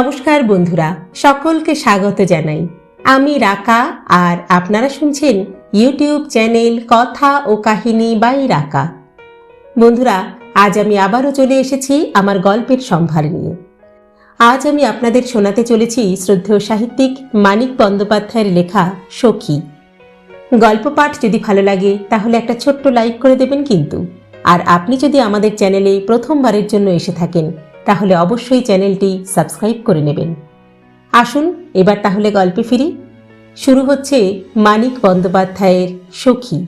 নমস্কার বন্ধুরা, সকলকে স্বাগত জানাই। আমি রাকা আর আপনারা শুনছেন ইউটিউব চ্যানেল কথা ও কাহিনী বাই রাকা। বন্ধুরা, আজ আমি আবারও চলে এসেছি আমার গল্পের সম্ভার নিয়ে। আজ আমি আপনাদের শোনাতে চলেছি শ্রদ্ধেয় সাহিত্যিক মানিক বন্দ্যোপাধ্যায়ের লেখা সখী। গল্প পাঠ যদি ভালো লাগে, তাহলে একটা ছোট্ট লাইক করে দেবেন কিন্তু। আর আপনি যদি আমাদের চ্যানেলে প্রথমবারের জন্য এসে থাকেন তাহলে অবশ্যই চ্যানেলটি সাবস্ক্রাইব করে নেবেন। আসুন, এবার তাহলে গল্পে ফিরি। শুরু হচ্ছে মানিক বন্দ্যোপাধ্যায়ের সখী।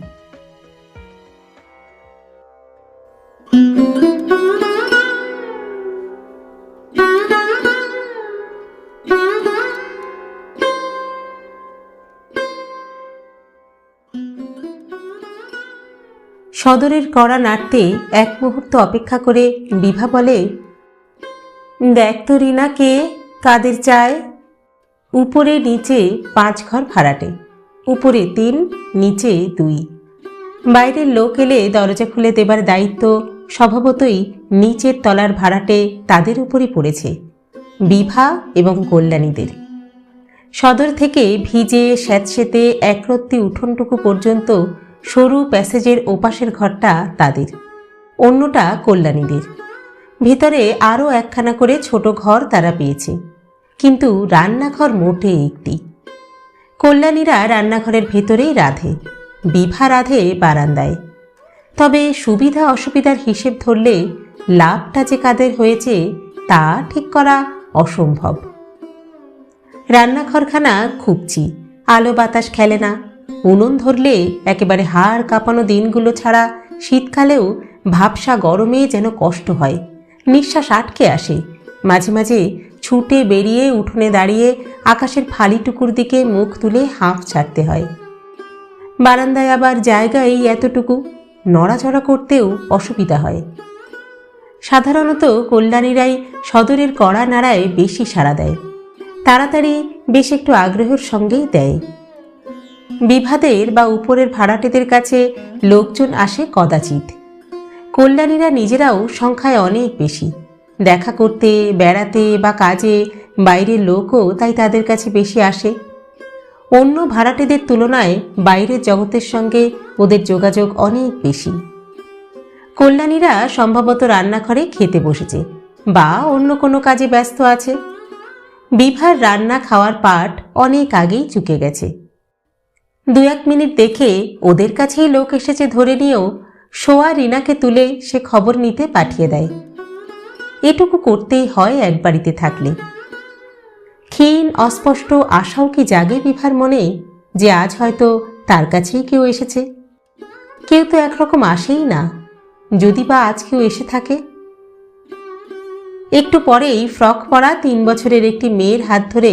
সদরের কড়া নাড়তে এক মুহূর্ত অপেক্ষা করে বিভা বলে দেখ তো রিনা, কে? কাদের চায়? উপরে, নিচে, পাঁচ ঘর ভাড়াটে। উপরে তিন, নিচে দুই। বাইরের লোক এলে দরজা খুলে দেবার দায়িত্ব স্বভাবতই নিচের তলার ভাড়াটে তাদের উপরই পড়েছে, বিভা এবং কল্যাণীদের। সদর থেকে ভিজে, স্যাঁতসেতে, একরত্তি উঠোনটুকু পর্যন্ত সরু প্যাসেজের ওপাশের ঘরটা তাদের, অন্যটা কল্যাণীদের। ভিতরে আরও একখানা করে ছোট ঘর তারা পেয়েছে। কিন্তু রান্নাঘর মোটে একটি। কল্যাণীরা রান্নাঘরের ভেতরেই রাধে, বিভা রাধে বারান্দায়। তবে সুবিধা অসুবিধার হিসেব ধরলে লাভটা যে কাদের হয়েছে তা ঠিক করা অসম্ভব। রান্নাঘরখানা খুবছি আলো বাতাস খেলে না। উনুন ধরলে একেবারে হাড় কাঁপানো দিনগুলো ছাড়া শীতকালেও ভাবসা গরমে যেন কষ্ট হয়। নিঃশ্বাস আটকে আসে। মাঝে মাঝে ছুটে বেরিয়ে, উঠোনে দাঁড়িয়ে আকাশের ফালিটুকুর দিকে মুখ তুলে হাঁফ ছাড়তে হয়। বারান্দায় আবার জায়গা এই এতটুকু, নড়াচড়া করতেও অসুবিধা হয়। সাধারণত কল্যাণীরাই সদরের কড়া নাড়ায় বেশি সাড়া দেয়। তাড়াতাড়ি বেশ একটু আগ্রহের সঙ্গেই দেয়। বিভাদের বা উপরের ভাড়াটেদের কাছে লোকজন আসে কদাচিৎ। কল্যাণীরা নিজেরাও সংখ্যায় অনেক বেশি। দেখা করতে, বেড়াতে বা কাজে বাইরের লোকও তাই তাদের কাছে বেশি আসে। অন্য ভাড়াটেদের তুলনায় বাইরের জগতের সঙ্গে ওদের যোগাযোগ অনেক বেশি। কল্যাণীরা সম্ভবত রান্নাঘরে খেতে বসেছে বা অন্য কোনো কাজে ব্যস্ত আছে। বিভার রান্না খাওয়ার পাট অনেক আগেই চুকে গেছে। দু এক মিনিট দেখে ওদের কাছেই লোক এসেছে ধরে নিয়েও সোয়া রিনাকে তুলে সে খবর নিতে পাঠিয়ে দেয়। এটুকু করতেই হয় এক বাড়িতে থাকলে। ক্ষীণ, অস্পষ্ট, আশাও কি জাগে বিভার মনে, যে আজ হয়তো তার কাছেই কেউ এসেছে? কেউ তো একরকম আসেই না, যদি বা আজ কেউ এসে থাকে। একটু পরেই ফ্রক পরা তিন বছরের একটি মেয়ের হাত ধরে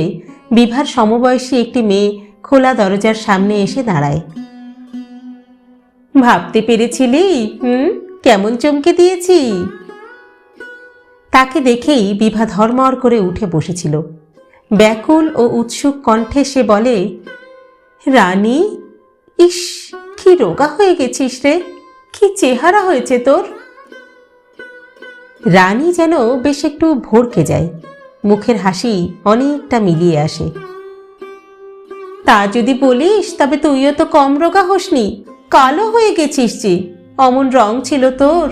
বিভার সমবয়সী একটি মেয়ে খোলা দরজার সামনে এসে দাঁড়ায়। ভাবতে পেরেছিলি? হুম? কেমন চমকে দিয়েছি? তাকে দেখেই বিভা ধর্মর করে উঠে বসেছিল। ব্যাকুল ও উৎসুক কণ্ঠে সে বলে, রানী, ইস, কি রোগা হয়ে গেছিস রে, কি চেহারা হয়েছে তোর? রানী যেন বেশ একটু ভরকে যায়। মুখের হাসি অনেকটা মিলিয়ে আসে। তা যদি বলিস, তবে তুইও তো কম রোগা হসনি। কালো হয়ে গেছিস যে, অমন রং ছিল তোর।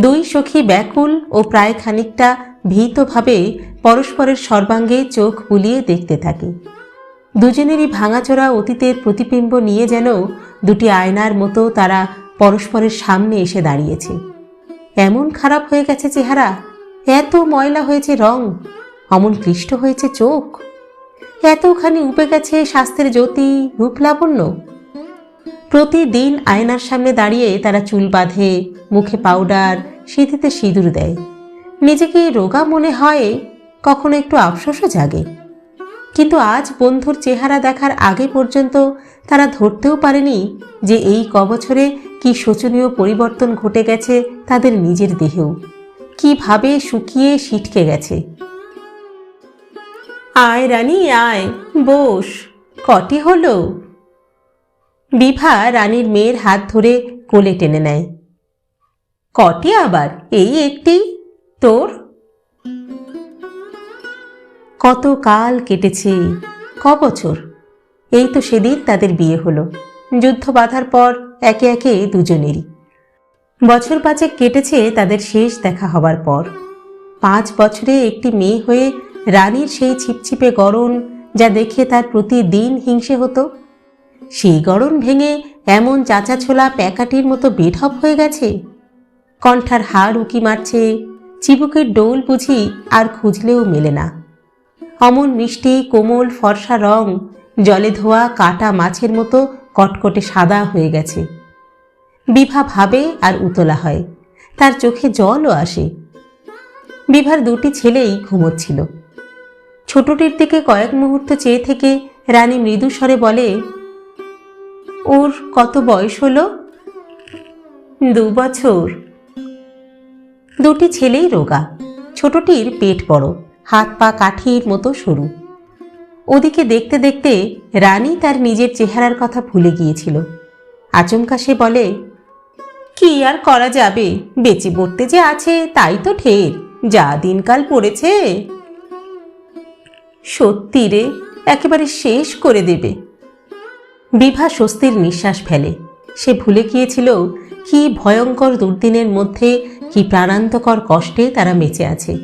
দুই সখী ব্যাকুল ও প্রায় খানিকটা ভীতভাবে পরস্পরের সর্বাঙ্গে চোখ বুলিয়ে দেখতে থাকে। দুজনেরই ভাঙাচোরা অতীতের প্রতিবিম্ব নিয়ে যেন দুটি আয়নার মতো তারা পরস্পরের সামনে এসে দাঁড়িয়েছে। এমন খারাপ হয়ে গেছে চেহারা, এত ময়লা হয়েছে রং, অমন ক্লিষ্ট হয়েছে চোখ। এতখানি উপে গেছে স্বাস্থ্যের জ্যোতি রূপ লাবণ্য? প্রতিদিন আয়নার সামনে দাঁড়িয়ে তারা চুল বাঁধে, মুখে পাউডার সিঁথিতে সিঁদুর দেয়। নিজেকে রোগা মনে হয়, কখনো একটু আফসোসও জাগে। কিন্তু আজ বন্ধুর চেহারা দেখার আগে পর্যন্ত তারা ধরতেও পারেনি যে এই কবছরে কি শোচনীয় পরিবর্তন ঘটে গেছে তাদের নিজের দেহেও। কীভাবে শুকিয়ে সিটকে গেছে। আয় রানী, আয়, বস। কটি হলো? বিভা রানীর মেয়ের হাত ধরে কোলে টেনে নেয়। কটি আবার? এই একটি। তোর? কত কাল কেটেছে, ক বছর? এই তো সেদিন তাদের বিয়ে হলো। যুদ্ধ বাঁধার পর একে একে দুজনেরই। বছর পাঁচেক কেটেছে তাদের শেষ দেখা হবার পর। পাঁচ বছরে একটি মেয়ে হয়ে রানীর সেই ছিপছিপে গড়ন যা দেখে তার প্রতিদিন হিংসে হতো। সেই গড়ন ভেঙে এমন চাচা ছোলা প্যাকাটির মতো বেঢপ হয়ে গেছে। কণ্ঠার হাড় উকি মারছে, চিবুকের ডোল বুঝি আর খুঁজলেও মেলে না। অমন মিষ্টি, কোমল, ফর্সা রং, জলে ধোয়া কাটা মাছের মতো কটকটে সাদা হয়ে গেছে। বিভা ভাবে আর উতলা হয়, তার চোখে জলও আসে। বিভার দুটি ছেলেই ঘুমোচ্ছিল। ছোটটির দিকে কয়েক মুহূর্ত চেয়ে থেকে রানী মৃদু স্বরে বলে, ওর কত বয়স হলো? দু বছর। দুটি ছেলেই রোগা। ছোটটির পেট বড়, হাত পা কাঠির মতো সরু। ওদিকে দেখতে দেখতে রানী তার নিজের চেহারার কথা ভুলে গিয়েছিল। আচমকা সে বলে, কি আর করা যাবে? বেঁচে পড়তে যে আছে, তাই তো ঠের যা দিনকাল পড়েছে। সত্যি রে, একেবারে শেষ করে দেবে। বিভা স্বস্তির নিঃশ্বাস ফেলে। সে ভুলে গিয়েছিল কি ভয়ঙ্কর দুর্দিনের মধ্যে, কি প্রাণান্তকর কষ্টে তারা বেঁচে আছে।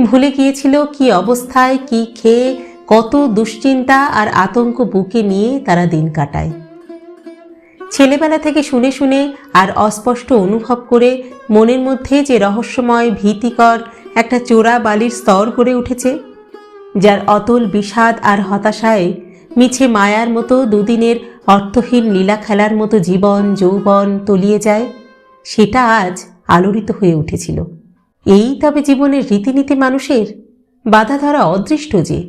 ভুলে গিয়েছিল কি অবস্থায়, কি খেয়ে, কত দুশ্চিন্তা আর আতঙ্ক বুকে নিয়ে তারা দিন কাটায়। ছেলেবেলা থেকে শুনে শুনে আর অস্পষ্ট অনুভব করে মনের মধ্যে যে রহস্যময়, ভীতিকর একটা চোরা বালির স্তর গড়ে উঠেছে যার অতল বিষাদ আর হতাশায় মিছে মায়ার মতো দুদিনের অর্থহীন লীলা খেলার মতো জীবন, যৌবন তলিয়ে যায়, সেটা আজ আলোড়িত হয়ে উঠেছিল। এই তবে জীবনের রীতিনীতি মানুষের বাধা ধরা অদৃষ্ট যে,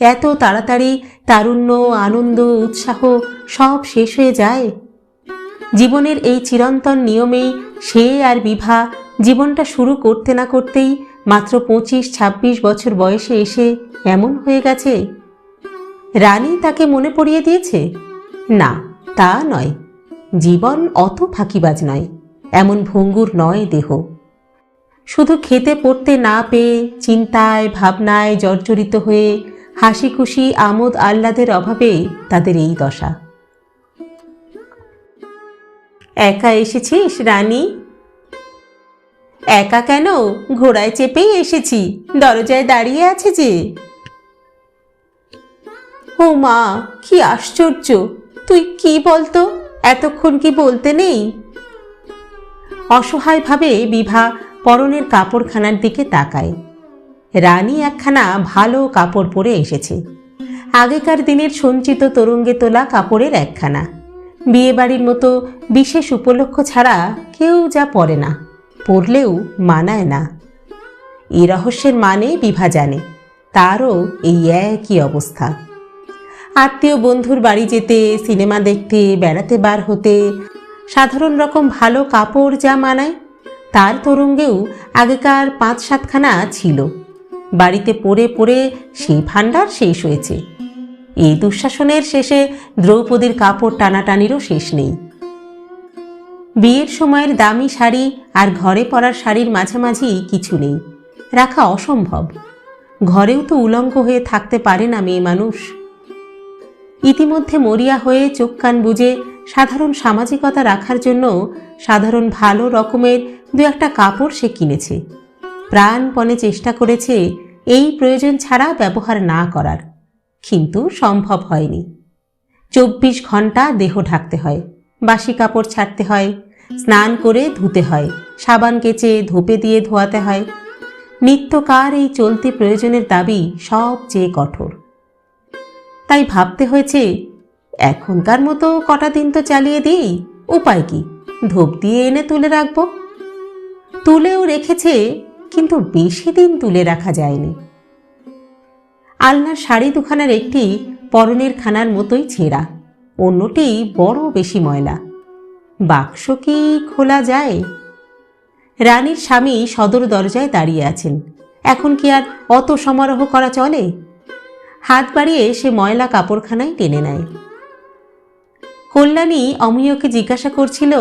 এত তাড়াতাড়ি তারুণ্য, আনন্দ, উৎসাহ সব শেষ হয়ে যায়। জীবনের এই চিরন্তন নিয়মেই সে আর বিভা জীবনটা শুরু করতে না করতেই মাত্র পঁচিশ, ছাব্বিশ বছর বয়সে এসে এমন হয়ে গেছে? রানী তাকে মনে পড়িয়ে দিয়েছে, না, তা নয়। জীবন অত ফাঁকিবাজ নয়, এমন ভঙ্গুর নয় দেহ। শুধু খেতে পড়তে না পেয়ে চিন্তায়, ভাবনায় জর্জরিত হয়ে হাসি খুশি আমোদ আহ্লাদের অভাবে তাদের এই দশা। একা এসেছিস, রানী? একা কেন? ঘোড়ায় চেপেই এসেছি, দরজায় দাঁড়িয়ে আছে যে। ও মা, কি আশ্চর্য। তুই কি বলতো? এতক্ষণ কি বলতে নেই? অসহায়ভাবে বিভা পরনের কাপড়খানার দিকে তাকায়। রানী একখানা ভালো কাপড় পরে এসেছে। আগেকার দিনের সঞ্চিত তরঙ্গে তোলা কাপড়ের একখানা। বিয়েবাড়ির মতো বিশেষ উপলক্ষ ছাড়া কেউ যা পরে না, পরলেও মানায় না। এই রহস্যের মানে বিভা জানে, তারও এই একই অবস্থা। আত্মীয় বন্ধুর বাড়ি যেতে, সিনেমা দেখতে, বেড়াতে বার হতে, সাধারণ রকম ভালো কাপড় যা মানায়, তার তরঙ্গেও আগেকার পাঁচ সাতখানা ছিল। বাড়িতে পড়ে পড়ে সেই ভাণ্ডার শেষ হয়েছে। এই দুঃশাসনের শেষে দ্রৌপদীর কাপড় টানাটানিরও শেষ নেই। বিয়ের সময়ের দামি শাড়ি আর ঘরে পরার শাড়ির মাঝামাঝি কিছু নেই। রাখা অসম্ভব। ঘরেও তো উলঙ্গ হয়ে থাকতে পারে না মেয়ে মানুষ। ইতিমধ্যে মরিয়া হয়ে চোখ কান বুঝে সাধারণ সামাজিকতা রাখার জন্য সাধারণ ভালো রকমের দু একটা কাপড় সে কিনেছে। প্রাণপণে চেষ্টা করেছে এই প্রয়োজন ছাড়া ব্যবহার না করার। কিন্তু সম্ভব হয়নি। চব্বিশ ঘণ্টা দেহ ঢাকতে হয়, বাসি কাপড় ছাড়তে হয়, স্নান করে ধুতে হয়, সাবান কেচে ধোপে দিয়ে ধোয়াতে হয়। নিত্যকার এই চলতি প্রয়োজনের দাবি সবচেয়ে কঠোর। তাই ভাবতে হয়েছে, এখনকার মতো কটা দিন তো চালিয়ে দিই, উপায় কি? ধূপ দিয়ে এনে তুলে রাখব? তুলেও রেখেছে, কিন্তু বেশি দিন তুলে রাখা যায়নি। আলনার শাড়ি দুখানার একটি পরনের খানার মতোই ছেঁড়া, অন্যটি বড় বেশি ময়লা। বাক্স কি খোলা যায়? রানীর স্বামী সদর দরজায় দাঁড়িয়ে আছেন। এখন কি আর অত সমারোহ করা চলে? হাত বাড়িয়ে সে ময়লা কাপড়খানায় টেনে নেয়। কল্যাণী অমিয়কে জিজ্ঞাসা করছিল,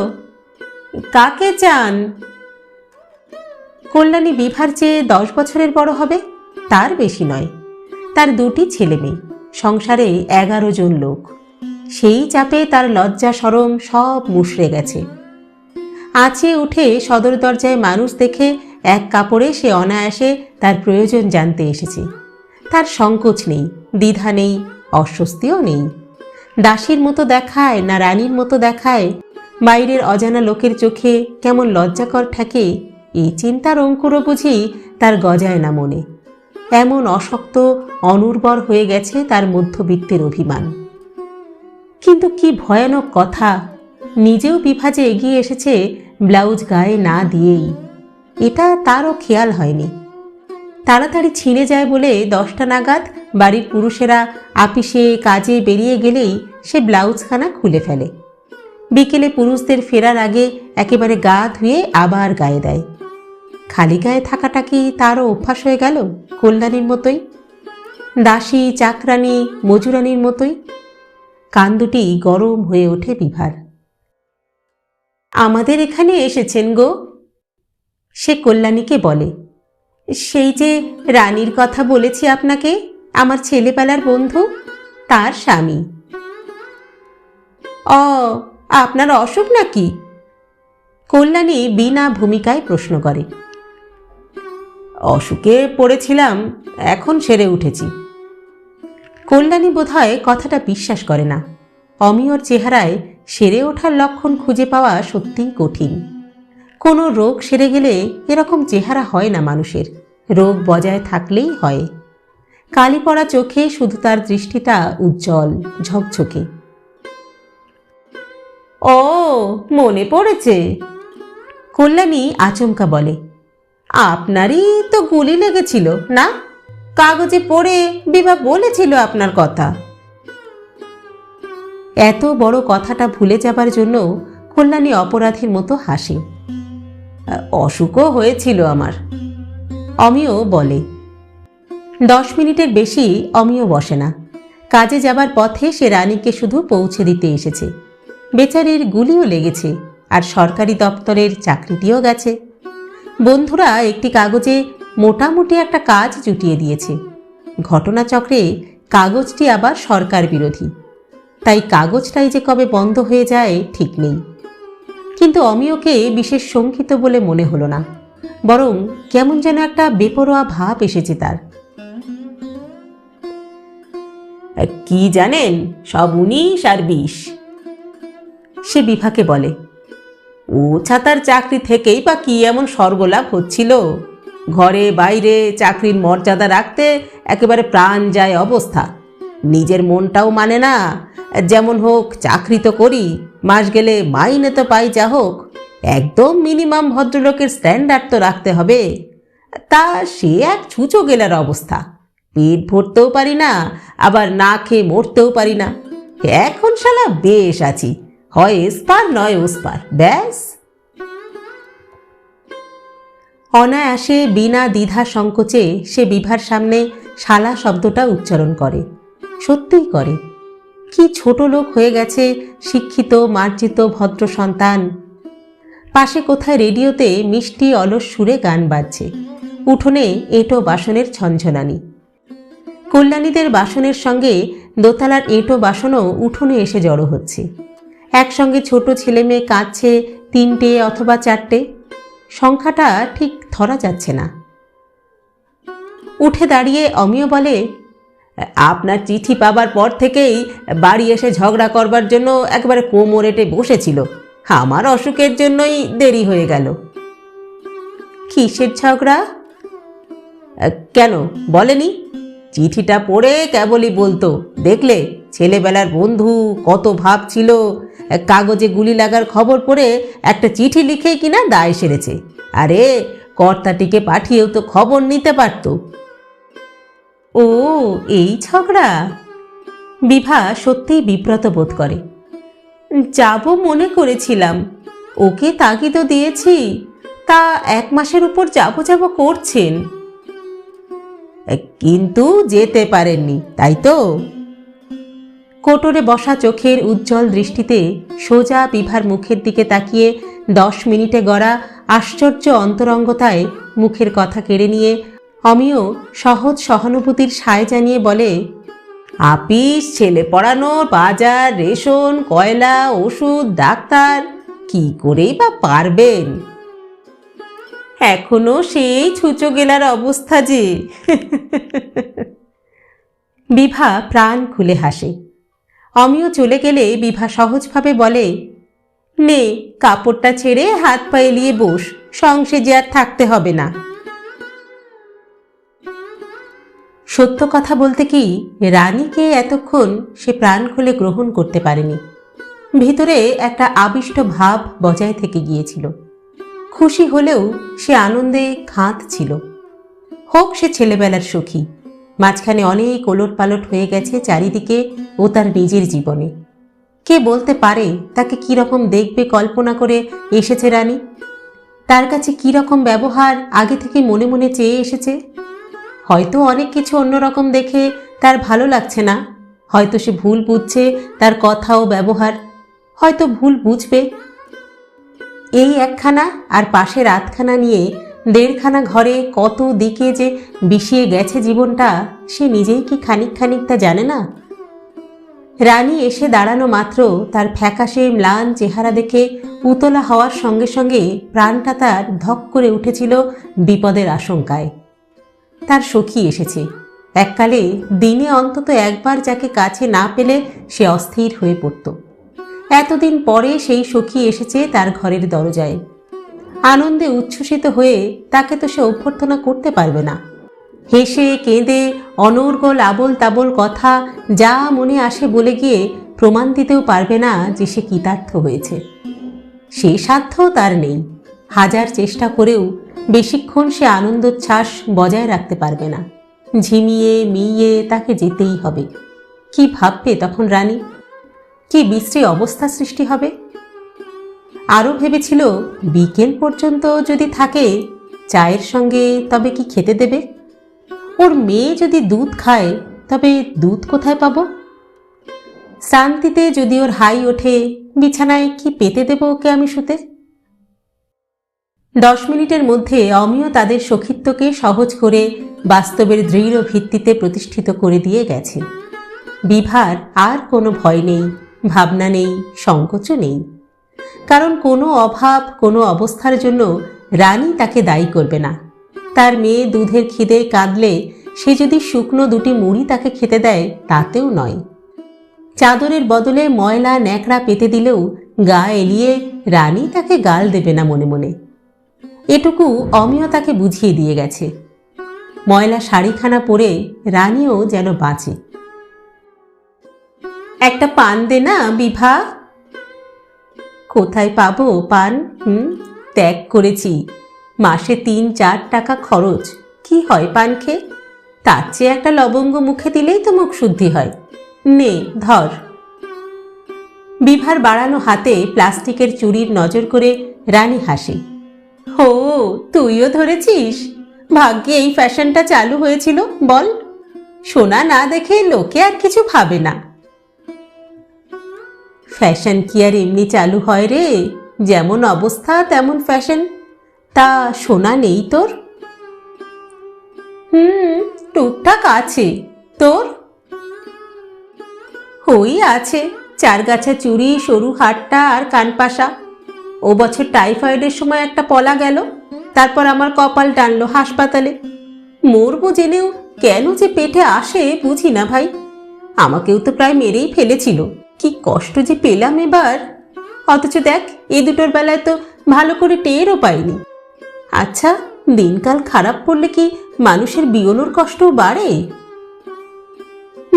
কাকে চান? কল্যাণী বিভার চেয়ে দশ বছরের বড় হবে, তার বেশি নয়। তার দুটি ছেলে মেয়ে, সংসারে এগারো জন লোক। সেই চাপে তার লজ্জা, সরম সব মুশড়ে গেছে। আঁচে উঠে সদর দরজায় মানুষ দেখে এক কাপড়ে সে অনায়াসে তার প্রয়োজন জানতে এসেছে। তার সংকোচ নেই, দ্বিধা নেই, অস্বস্তিও নেই। দাসীর মতো দেখায় না রানীর মতো দেখায় বাইরের অজানা লোকের চোখে কেমন লজ্জাকর ঠেকে, এই চিন্তার অঙ্কুরও বুঝি তার গজায় না মনে। এমন অশক্ত, অনুর্বর হয়ে গেছে তার মধ্যবিত্তের অভিমান। কিন্তু কি ভয়ানক কথা, নিজেও বিভাজে এগিয়ে এসেছে ব্লাউজ গায়ে না দিয়েই। এটা তারও খেয়াল হয়নি। তাড়াতাড়ি ছিঁড়ে যায় বলে দশটা নাগাদ বাড়ির পুরুষেরা আপিসে কাজে বেরিয়ে গেলেই সে ব্লাউজখানা খুলে ফেলে। বিকেলে পুরুষদের ফেরার আগে একেবারে গা ধুয়ে আবার গায়ে দেয়। খালি গায়ে থাকাটা কি তারও অভ্যাস হয়ে গেল কল্যাণীর মতোই? দাসী, চাকরানি, মজুরানির মতোই? কান দুটি গরম হয়ে ওঠে বিভার। আমাদের এখানে এসেছেন গো? সে কল্যাণীকে বলে। সেই যে রানীর কথা বলেছি আপনাকে, আমার ছেলেবেলার বন্ধু, তার স্বামী। অ আপনার অসুখ নাকি? কল্যাণী বিনা ভূমিকায় প্রশ্ন করে। অসুখে পড়েছিলাম, এখন সেরে উঠেছি। কল্যাণী বোধহয় কথাটা বিশ্বাস করে না। অমিয়র চেহারায় সেরে ওঠার লক্ষণ খুঁজে পাওয়া সত্যিই কঠিন। কোনো রোগ সেরে গেলে এরকম চেহারা হয় না মানুষের। রোগ বজায় থাকলেই হয়। কালি পড়া চোখে শুধু তার দৃষ্টিটা উজ্জ্বল, ঝকঝকে। ও, মনে পড়েছে? কল্যাণী আচমকা বলে। আপনারই তো গুলি লেগেছিল, না? কাগজে পড়ে বিভা বলেছিল আপনার কথা। এত বড় কথাটা ভুলে যাবার জন্য কল্যাণী অপরাধীর মতো হাসে। অসুখও হয়েছিল আমার। অমিও বলে। দশ মিনিটের বেশি অমিও বসে না। কাজে যাবার পথে সে রানীকে শুধু পৌঁছে দিতে এসেছে। বেচারির গুলিও লেগেছে আর সরকারি দপ্তরের চাকরিটিও গেছে। বন্ধুরা, একটি কাগজে মোটামুটি একটা কাজ জুটিয়ে দিয়েছে। ঘটনাচক্রে কাগজটি আবার সরকার বিরোধী। তাই কাগজটাই যে কবে বন্ধ হয়ে যায় ঠিক নেই। কিন্তু অমিয়কে বিশেষ শঙ্কিত বলে মনে হলো না। বরং কেমন যেন একটা বেপরোয়া ভাব এসেছে তার। কি জানেন, সব উনিশ আর বিশ। সে বিভাকে বলে, ও ছাতার চাকরি থেকেই বা কি এমন স্বর্গলাভ হচ্ছিল? ঘরে বাইরে চাকরির মর্যাদা রাখতে একেবারে প্রাণ যায় অবস্থা। নিজের মনটাও মানে না, যেমন হোক চাকরি তো করি, মাস গেলে মাইনে তো পাই যা হোক। একদম মিনিমাম ভদ্রলোকের স্ট্যান্ডার্ড তো রাখতে হবে। তা সে এক ছুঁচো গেলার অবস্থা। পেট ভরতেও পারি না, আবার না খেয়ে মরতেও পারি না। এখন শালা বেশ আছি। হয় এসপার নয় ওসপার, ব্যাস। অনায়াসে বিনা দ্বিধা সংকোচে সে বিভার সামনে শালা শব্দটা উচ্চারণ করে। সত্যিই করে। কি ছোট লোক হয়ে গেছে শিক্ষিত, মার্জিত, ভদ্র সন্তান। পাশে কোথায় রেডিওতে মিষ্টি অলস সুরে গান বাজছে। উঠোনে এঁটো বাসনের ছনছনানি। কল্যাণীদের বাসনের সঙ্গে দোতলার এঁটো বাসনও উঠোনে এসে জড়ো হচ্ছে। একসঙ্গে ছোট ছেলে মেয়ে কাঁদছে তিনটে অথবা চারটে। সংখ্যাটা ঠিক ধরা যাচ্ছে না। উঠে দাঁড়িয়ে অমিয় বলে, আপনার চিঠি পাবার পর থেকেই বাড়ি এসে ঝগড়া করবার জন্য একেবারে কোমরেটে বসেছিল। আমার অসুখের জন্যই দেরি হয়ে গেল। কিসের ঝগড়া? কেন? বলেনি? চিঠিটা পড়ে কেবলই বলতো, দেখলে ছেলেবেলার বন্ধু কত ভাব ছিল, কাগজে গুলি লাগার খবর পড়ে একটা চিঠি লিখেই কিনা দায় সেরেছে। আরে, কর্তাটিকে পাঠিয়েও তো খবর নিতে পারত। ও, এই ঝগড়া? বিভা সত্যিই বিব্রত বোধ করে। যাব মনে করেছিলাম। ওকে তাগিদও দিয়েছি। তা এক মাসের উপর যাব যাব করছেন। কিন্তু যেতে পারেননি, তাই তো? কোটরে বসা চোখের উজ্জ্বল দৃষ্টিতে সোজা বিভার মুখের দিকে তাকিয়ে দশ মিনিটে গড়া আশ্চর্য অন্তরঙ্গতায় মুখের কথা কেড়ে নিয়ে অমিয় সহজ সহানুভূতির সায় জানিয়ে বলে আপিস, ছেলে পড়ানো, বাজার, রেশন, কয়লা, ওষুধ, ডাক্তার, কি করেই বা পারবেন? এখনও সেই ছুচো গেলার অবস্থা যে। বিভা প্রাণ খুলে হাসে। অমিয় চলে গেলে বিভা সহজভাবে বলে, নে, কাপড়টা ছেড়ে হাত পা এলিয়ে বস সংসে যে আর থাকতে হবে না। সত্য কথা বলতে কি রানীকে এতক্ষণ সে প্রাণ খুলে গ্রহণ করতে পারেনি। ভিতরে একটা আবিষ্ট ভাব বজায় থেকে গিয়েছিল। খুশি হলেও সে আনন্দে খাঁত ছিল। হোক সে ছেলেবেলার সুখী, মাঝখানে অনেক ওলট পালট হয়ে গেছে চারিদিকে ও তার নিজের জীবনে। কে বলতে পারে তাকে কি রকম দেখবে কল্পনা করে এসেছে রানী? তার কাছে কি রকম ব্যবহার আগে থেকে মনে মনে চেয়ে এসেছে? হয়তো অনেক কিছু অন্যরকম দেখে তার ভালো লাগছে না। হয়তো সে ভুল বুঝছে তার কথা ও ব্যবহার। হয়তো ভুল বুঝবে। এই একখানা আর পাশের আধখানা নিয়ে দেড়খানা ঘরে কত দিকে যে বিষিয়ে গেছে জীবনটা, সে নিজেই কি খানিক খানিক তা জানে না? রানী এসে দাঁড়ানো মাত্র তার ফ্যাকাশে ম্লান চেহারা দেখে উতলা হওয়ার সঙ্গে সঙ্গে প্রাণটা তার ধক করে উঠেছিল বিপদের আশঙ্কায়। তার সখী এসেছে। এককালে দিনে অন্তত একবার যাকে কাছে না পেলে সে অস্থির হয়ে পড়ত। এতদিন পরে সেই সখী এসেছে তার ঘরের দরজায়। আনন্দে উচ্ছ্বসিত হয়ে তাকে তো সে অভ্যর্থনা করতে পারবে না। হেসে, কেঁদে, অনর্গল আবল তাবল কথা যা মনে আসে বলে গিয়ে প্রমাণ দিতেও পারবে না যে সে কৃতার্থ হয়েছে। সে সাধ্যও তার নেই। হাজার চেষ্টা করেও বেশিক্ষণ সে আনন্দোচ্ছ্বাস বজায় রাখতে পারবে না। ঝিমিয়ে মিয়ে তাকে যেতেই হবে। কি ভাববে তখন রানী? কি বিশ্রী অবস্থা সৃষ্টি হবে? আরও ভেবেছিল, বিকেল পর্যন্ত যদি থাকে, চায়ের সঙ্গে তবে কি খেতে দেবে? ওর মেয়ে যদি দুধ খায়, তবে দুধ কোথায় পাব? শান্তিতে যদি ওর হাই ওঠে, বিছানায় কি পেতে দেব ওকে আমি শুতে? দশ মিনিটের মধ্যে অমিয় তাদের সখিত্বকে সহজ করে বাস্তবের দৃঢ় ভিত্তিতে প্রতিষ্ঠিত করে দিয়ে গেছে। বিভার আর কোনো ভয় নেই, ভাবনা নেই, সংকোচও নেই। কারণ কোনো অভাব, কোনো অবস্থার জন্য রানী তাকে দায়ী করবে না। তার মেয়ে দুধের খিদে কাঁদলে সে যদি শুকনো দুটি মুড়ি তাকে খেতে দেয়, তাতেও নয়। চাদরের বদলে ময়লা ন্যাকড়া পেতে দিলেও গা এলিয়ে রানী তাকে গাল দেবে না মনে মনে। এটুকু অমিয় তাকে বুঝিয়ে দিয়ে গেছে। ময়লা শাড়িখানা পরে রানীও যেন বাঁচে। একটা পান দে না, বিভা। কোথায় পাবো পান? হুম, ত্যাগ করেছি। মাসে তিন চার টাকা খরচ। কি হয় পান খেয়ে তার চেয়ে একটা লবঙ্গ মুখে দিলেই তো মুখ শুদ্ধি হয়। নে, ধর। বিভার বাড়ানো হাতে প্লাস্টিকের চুরির নজর করে রানী হাসি। হো তুইও ধরেছিস? ভাগ্যে এই ফ্যাশনটা চালু হয়েছিল, বল। সোনা না দেখে লোকে আর কিছু ভাবে না। ফ্যাশন কি আর এমনি চালু হয় রে? যেমন অবস্থা, তেমন ফ্যাশন। তা সোনা নেই তোর? হুম, টুকটাক আছে। তোর? হই আছে, চার গাছা চুড়ি সরু হাটটা আর কানপাশা। ও বছর টাইফয়েডের সময় একটা পলা গেল। তারপর আমার কপাল টানলো হাসপাতালে। মরবো জেনেও কেন যে পেটে আসে বুঝি না ভাই। আমাকেও তো প্রায় মেরেই ফেলেছিল। কি কষ্ট যে পেলাম এবার। অথচ দেখ, এ দুটোর বেলায় তো ভালো করে টেরও পাইনি। আচ্ছা দিনকাল খারাপ পড়লে কি মানুষের বিয়নোর কষ্টও বাড়ে?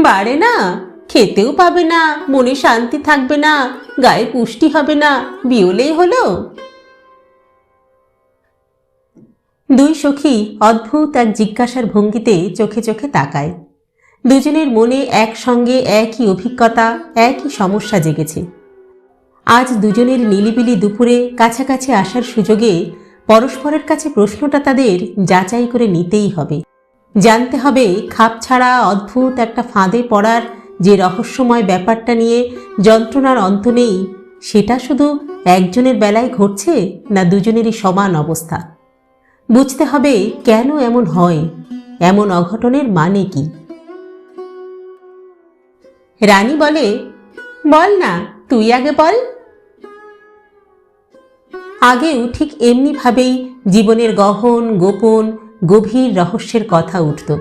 বাড়ে না। খেতেও পাবে না, মনে শান্তি থাকবে না, গায়ে পুষ্টি হবে না, বিয়লেই হলো। দুই সখী অদ্ভুত এক জিজ্ঞাসার ভঙ্গিতে চোখে চোখে তাকায়। দুজনের মনে একসঙ্গে একই অভিজ্ঞতা, একই সমস্যা জেগেছে। আজ দুজনের নিলিবিলি দুপুরে কাছাকাছি আসার সুযোগে পরস্পরের কাছে প্রশ্নটা তাদের যাচাই করে নিতেই হবে। জানতে হবে, খাপ ছাড়া অদ্ভুত একটা ফাঁদে পড়ার যে রহস্যময় ব্যাপারটা নিয়ে যন্ত্রণার অন্ত নেই, সেটা শুধু একজনের বেলায় ঘটছে না দুজনেরই সমান অবস্থা। বুঝতে হবে কেন এমন হয়, এমন অঘটনের মানে কি। রানী বলে, বল না, তুই আগে বল। আগেও ঠিক এমনিভাবেই জীবনের গহন, গোপন, গভীর রহস্যের কথা উঠত।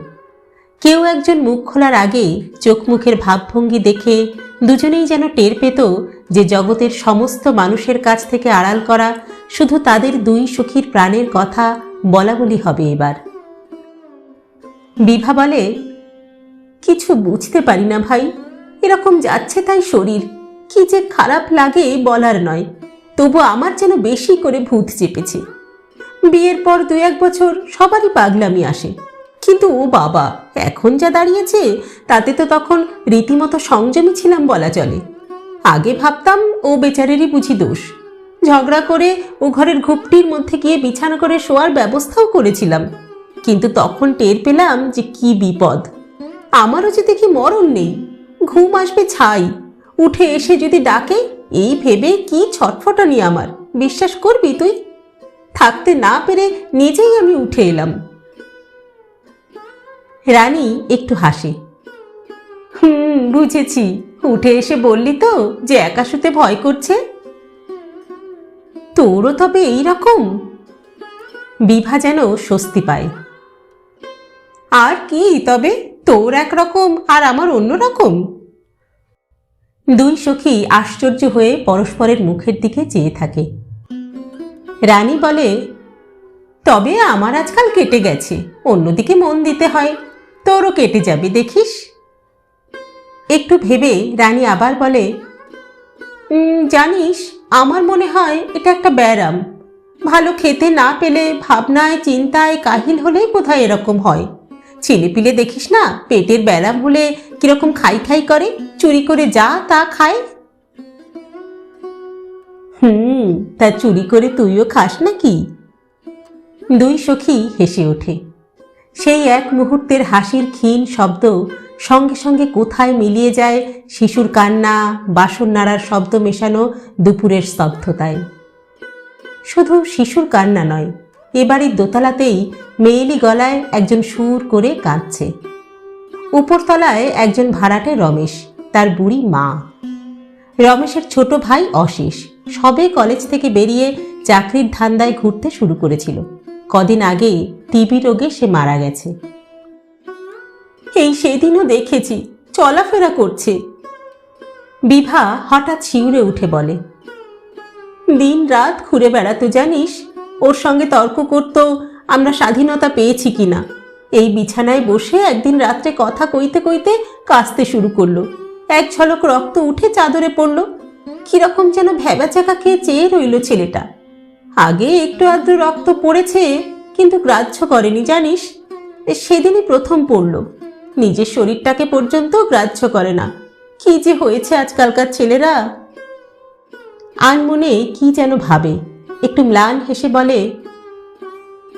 কেউ একজন মুখ খোলার আগে চোখ মুখের ভাবভঙ্গি দেখে দুজনেই যেন টের পেত যে জগতের সমস্ত মানুষের কাছ থেকে আড়াল করা শুধু তাদের দুই সখীর প্রাণের কথা বলা বলি হবে এবার। বিভা বলে, কিছু বুঝতে পারি না ভাই, এরকম যাচ্ছে তাই শরীর। কি যে খারাপ লাগে বলার নয়, তবু আমার যেন বেশি করে ভূত চেপেছে। বিয়ের পর দু এক বছর সবারই পাগলামি আসে। কিন্তু ও বাবা, এখন যা দাঁড়িয়েছে, তাতে তো তখন রীতিমতো সংযমী ছিলাম বলা চলে। আগে ভাবতাম ও বেচারেরই বুঝি দোষ। ঝগড়া করে ও ঘরের ঘুপটির মধ্যে গিয়ে বিছানা করে শোয়ার ব্যবস্থাও করেছিলাম। কিন্তু তখন টের পেলাম যে কি বিপদ। আমারও যে দেখি মরণ নেই, ঘুম আসবে ছাই। উঠে এসে যদি ডাকে, এই ভেবে কি ছটফটানি আমার, বিশ্বাস করবি তুই? থাকতে না পেরে নিজেই আমি উঠে এলাম। রানী একটু হাসে। হুম, বুঝেছি। উঠে এসে বললি তো যে একা শুতে ভয় করছে। তোরও তবে এই রকম? বিভা যেন স্বস্তি পায়। আর কি তবে? তোর একরকম আর আমার অন্য রকম? দুই সখী আশ্চর্য হয়ে পরস্পরের মুখের দিকে চেয়ে থাকে। রানী বলে, তবে আমার আজকাল কেটে গেছে। অন্যদিকে মন দিতে হয়। তোরও কেটে যাবে, দেখিস। একটু ভেবে রানী আবার বলে জানিস, আমার মনে হয় এটা একটা ব্যায়াম ভালো খেতে না পেলে ভাবনায়, চিন্তায় কাহিল হলেই কোথায় এরকম হয়। ছেলেপিলে দেখিস না, পেটের ব্যায়াম হলে কীরকম খাই খাই করে, চুরি করে যা তা খায়। হুম, তা চুরি করে তুইও খাস নাকি? দুই সখী হেসে ওঠে। সেই এক মুহূর্তের হাসির ক্ষীণ শব্দ সঙ্গে সঙ্গে কোথায় মিলিয়ে যায় শিশুর কান্না, বাসন নাড়ার শব্দ মেশানো দুপুরের স্তব্ধতায়। শুধু শিশুর কান্না নয় এবাড়ির দোতলাতেই মেয়েলি গলায় একজন সুর করে কাঁদছে। উপরতলায় একজন ভাড়াটে রমেশ, তার বুড়ি মা। রমেশের ছোট ভাই অশেষ সবে কলেজ থেকে বেরিয়ে চাকরির ধান্দায় ঘুরতে শুরু করেছিল। কদিন আগে টিবি রোগে সে মারা গেছে। এই সেদিনও দেখেছি, চলাফেরা করছে। বিভা হঠাৎ শিউরে উঠে বলে, দিন রাত ঘুরে বেড়াতো জানিস? ওর সঙ্গে তর্ক করত, আমরা স্বাধীনতা পেয়েছি কিনা এই বিছানায় বসে একদিন রাত্রে কথা কইতে কইতে কাঁচতে শুরু করল। এক ঝলক রক্ত উঠে চাদরে পড়ল। কীরকম যেন ভেবাচাকা খেয়ে চেয়ে রইল ছেলেটা। আগে একটু আধটু রক্ত পড়েছে, কিন্তু গ্রাহ্য করেনি, জানিস? সেদিনই প্রথম পড়ল। নিজের শরীরটাকে পর্যন্ত গ্রাহ্য করে না। কি যে হয়েছে আজকালকার ছেলেরা? আর মনে কি যেন ভাবে। একটু ম্লান হেসে বলে,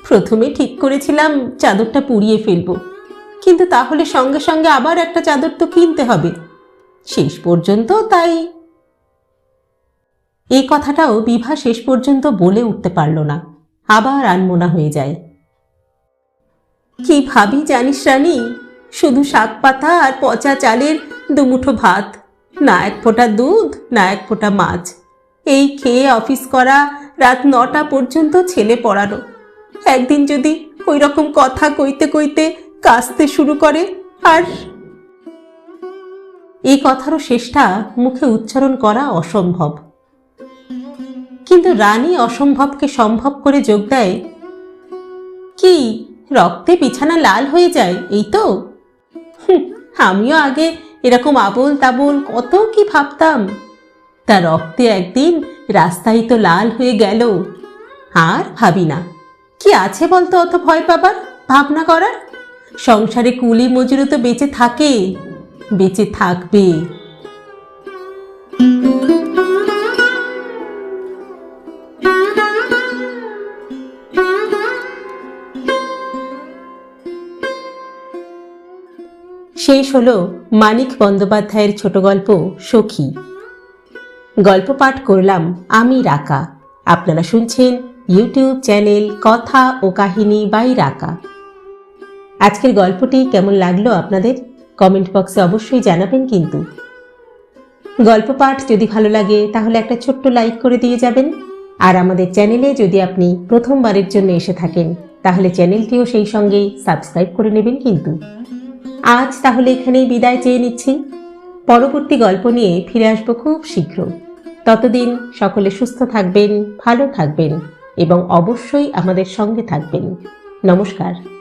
প্রথমে ঠিক করেছিলাম চাদরটা পুড়িয়ে ফেলব। কিন্তু তাহলে সঙ্গে সঙ্গে আবার একটা চাদর তো কিনতে হবে। শেষ পর্যন্ত তাই এই কথাটাও বিভা শেষ পর্যন্ত বলে উঠতে পারল না। আবার আনমোনা হয়ে যায়। কি ভাবি জানিস রানী? শুধু শাক পাতা আর পচা চালের দুমুঠো ভাত, না এক ফোঁটা দুধ, না এক ফোঁটা মাছ। এই খেয়ে অফিস করা রাত নটা পর্যন্ত ছেলে পড়ানো। একদিন যদি ওই রকম কথা কইতে কইতে কাঁচতে শুরু করে, আর এই কথারও শেষটা মুখে উচ্চারণ করা অসম্ভব। কিন্তু রানী অসম্ভবকে সম্ভব করে যোগ দেয়। কি, রক্তে বিছানা লাল হয়ে যায়, এই তো? আমিও আগে এরকম আবোল তাবোল কত কি ভাবতাম। তা রক্তে একদিন রাস্তায় তো লাল হয়ে গেল। আর ভাবি না। কি আছে বলতো অত ভয় পাবার? ভাবনা করার? সংসারে কুলি মজুরও তো বেঁচে থাকে। বেঁচে থাকবে। শেষ হল মানিক বন্দ্যোপাধ্যায়ের ছোট গল্প সখী। গল্প পাঠ করলাম আমি রাকা। আপনারা শুনছেন ইউটিউব চ্যানেল কথা ও কাহিনী বাই রাকা। আজকের গল্পটি কেমন লাগল আপনাদের? কমেন্ট বক্সে অবশ্যই জানাবেন কিন্তু। গল্প পাঠ যদি ভালো লাগে, তাহলে একটা ছোট্ট লাইক করে দিয়ে যাবেন। আর আমাদের চ্যানেলে যদি আপনি প্রথমবারের জন্য এসে থাকেন, তাহলে চ্যানেলটিও সেই সঙ্গে সাবস্ক্রাইব করে নেবেন কিন্তু। আজ তাহলে এখানেই বিদায় চেয়ে নিচ্ছি। পরবর্তী গল্প নিয়ে ফিরে আসব খুব শীঘ্র। ততদিন সকলে সুস্থ থাকবেন, ভালো থাকবেন এবং অবশ্যই আমাদের সঙ্গে থাকবেন। নমস্কার।